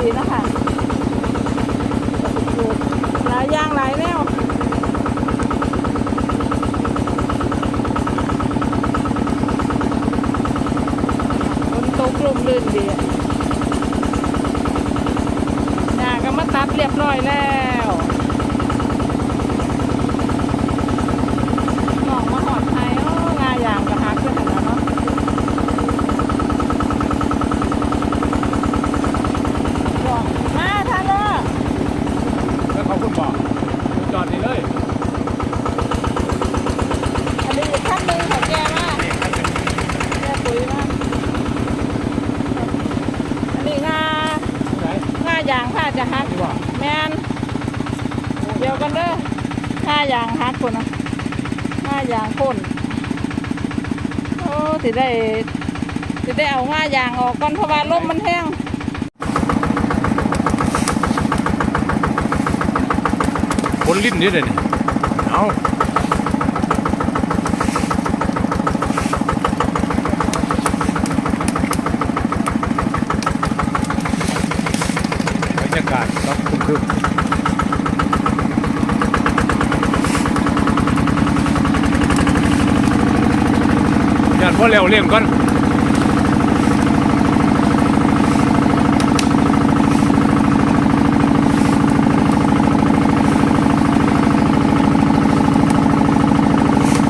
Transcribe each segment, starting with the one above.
ดีนะคะปลูกหลายอย่างหลายแนวฝนตกลมลื่นดีอะหญ้าก็มาตัดเรียบร้อยแล้วน้องมาหอดไทยโอ้งาอย่างกระหักขึ้นแล้วเนาะ บอกมาท่านเลิก แล้วเขาคุณบอกจอดนี่เลย อันนี้อีกขั้นหนึ่งของแกมากแกปุ๋ยมากอันนี้งา ไหน งายางค่ะจะหัก นี่บอก แมนเดียว กันเด้อง่ายางหักคนนะง่ายางพ่นโอ้สิได้สิได้เอาง่ายางออกก่อนเพราะว่าลมมันแห้งคนลิ้นนี่เลยนี่เอาบรรยากาศครับคึมคึมยัน พ่อเร็วเลี่ยงก่อน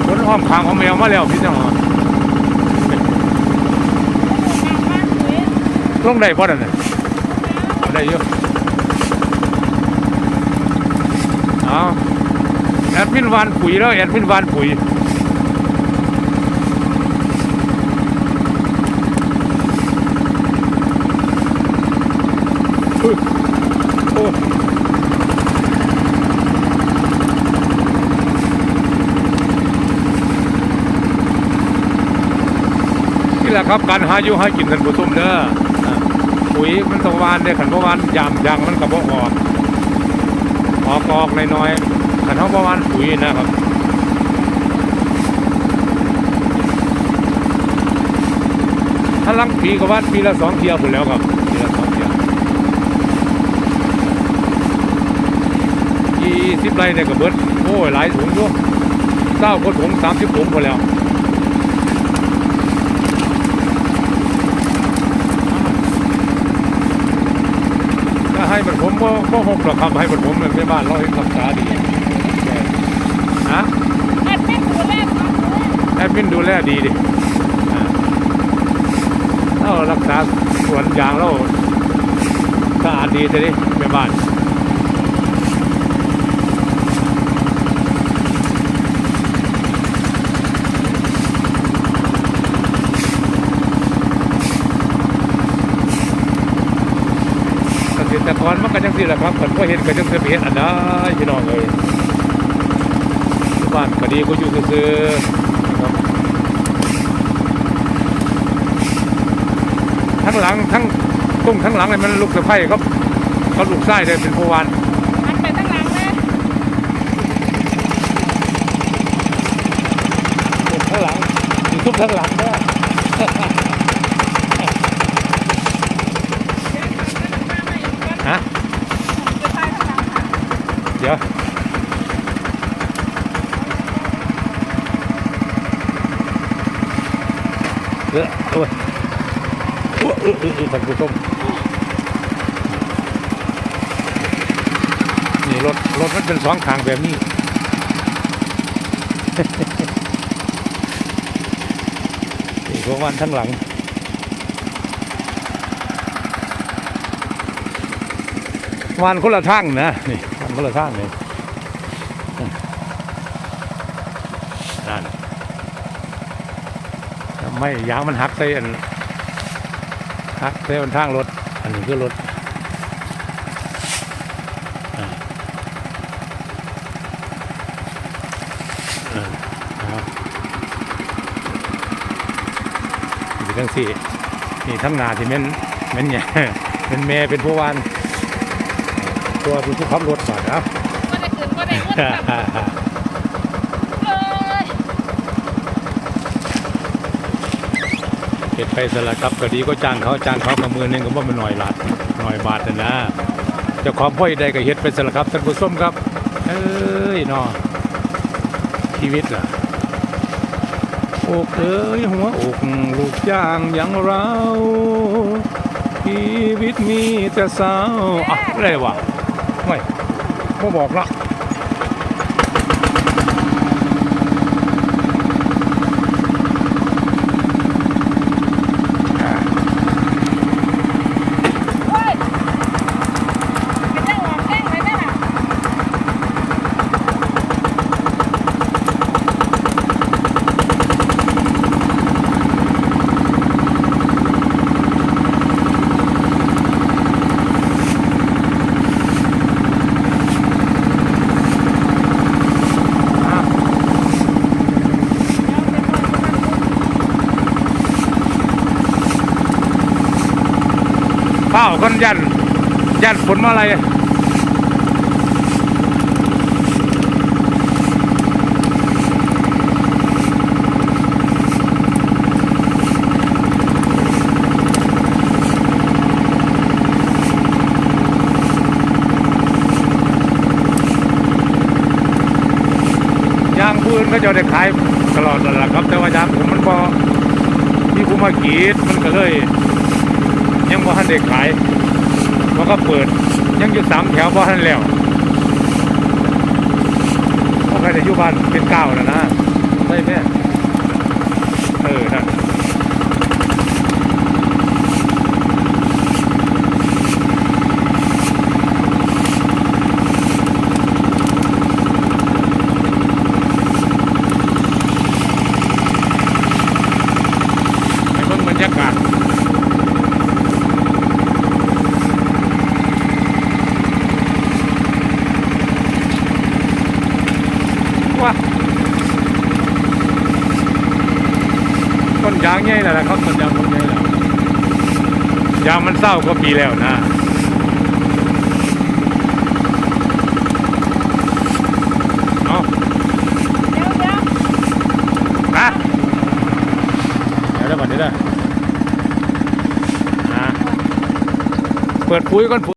คนอ้อมขางของแมวมาแล้วพี่น้องลงได้บ่นั่นเอาได้อยู่เอาแอดมินวานปุ๋ยแล้วแอดมินวานปุ๋ยโอ้นี่แหละ ครับการหาอยู่หากินกันผู้ชมเด้อปุ๋ยมันต้องหวานเด้อขันบ่หวานยามยางมันก็บ่ออกออกออกน้อยๆขันเฮาบ่หวานปุ๋ยนะครับถ้าลังปีก็หวานปีละสองเที่ยวพุ่นแล้วครับปีละสองเที่ยวยี่สิบไร่เนี่ยก็เบิดโอ้ยหลายถุงอยู่เศร้าก็ถุงสามสิบถุงพอแล้ว ก็ ก็ก็หกหรอกครับให้ผมเป็นแม่บ้านเราเองรักษาดีฮะแอดมินดูแลแอดมินดูแลดีดิเรารักษาสวนยางเราสะอาดดีใช่ไหมแม่บ้าน เกษตรกรมันก็จังสิแหละครับเพิ่นก็เห็นก็จังสิไปเห็นอันใดพี่น้องเอ้ยบ้านก็ดีก็อยู่ซื่อๆนะครับทั้งหลังทั้งตุ้งทั้งหลังเลยมันลูกสะใภ้ครับเขาลูกไส้ได้เป็นผู้วานหันไปทั้งหลังเลยตุ้งทั้งหลังมีตุ้งทั้งหลังด้วยฮะ จะใช้ทั้งหลังค่ะ เดี๋ยวเออโอ้ยโอ้ยเออเออเออท่านผู้ชมนี่รถรถมันเป็นสองทางแบบนี้นี่พวกมันทั้งหลังวานคนละทางนะนี่ วานคนละทางเลยนั่นไม่ยางมันหักใส่อันหักใส่บนทางรถ อันนี้คือรถอ่าอ่าเอาอยู่ทั้งสี่นี่ทั้งหนาที่เม่นเม่นเนี่ยเป็นแม่เป็นผู้วาน ตัวเป็นผู้ขับรถก่อนครับก็ได้คืนก็ได้เงินค่ะเลยเห็ดไปสละครับก็ดีก็จ้างเขาจ้างเขากับมือหนึงก็บ่มาหน่อยหลาดหน่อยบาทนะนะเจ้าของพ่อยใดก็เฮ็ดไปสละครับท่านผู้ชมครับเอ้ยเนาะชีวิตล่ะอกเอ้ยหัวอกลูกจ้างอย่างเราชีวิตมีแต่เศร้าอะอะไรวะ ไม่ไม่บอกละ เฮ้ยเป็นจังหวะแกล้งเลยเนี่ยน่ะ อะเฝ้า คนยันยันฝนมาอะไรยางพื้นก็จะได้ขายตลอดนั่นแหละครับ แต่ว่ายางผมมันพอที่ผมมากีดมันก็เลย บ่ทันได้ขายมันก็เปิดยังอยู่สามแถวบ่ทันแล้วพราะใครจะอยู่บ้านเป็นเก้าแล้วนะได้ไหมเออนั่นให้เบิ่งบรรยากาศ ว่าต้นยางใหญ่แล้วนะครับต้นยางต้นใหญ่แล้วยางมันเศร้ากว่าปีแล้วนะเอาเดี๋ยวเดี๋ยวอะเดี๋ยวได้บัดนี้ได้อ่าเปิดปุ๋ยก่อน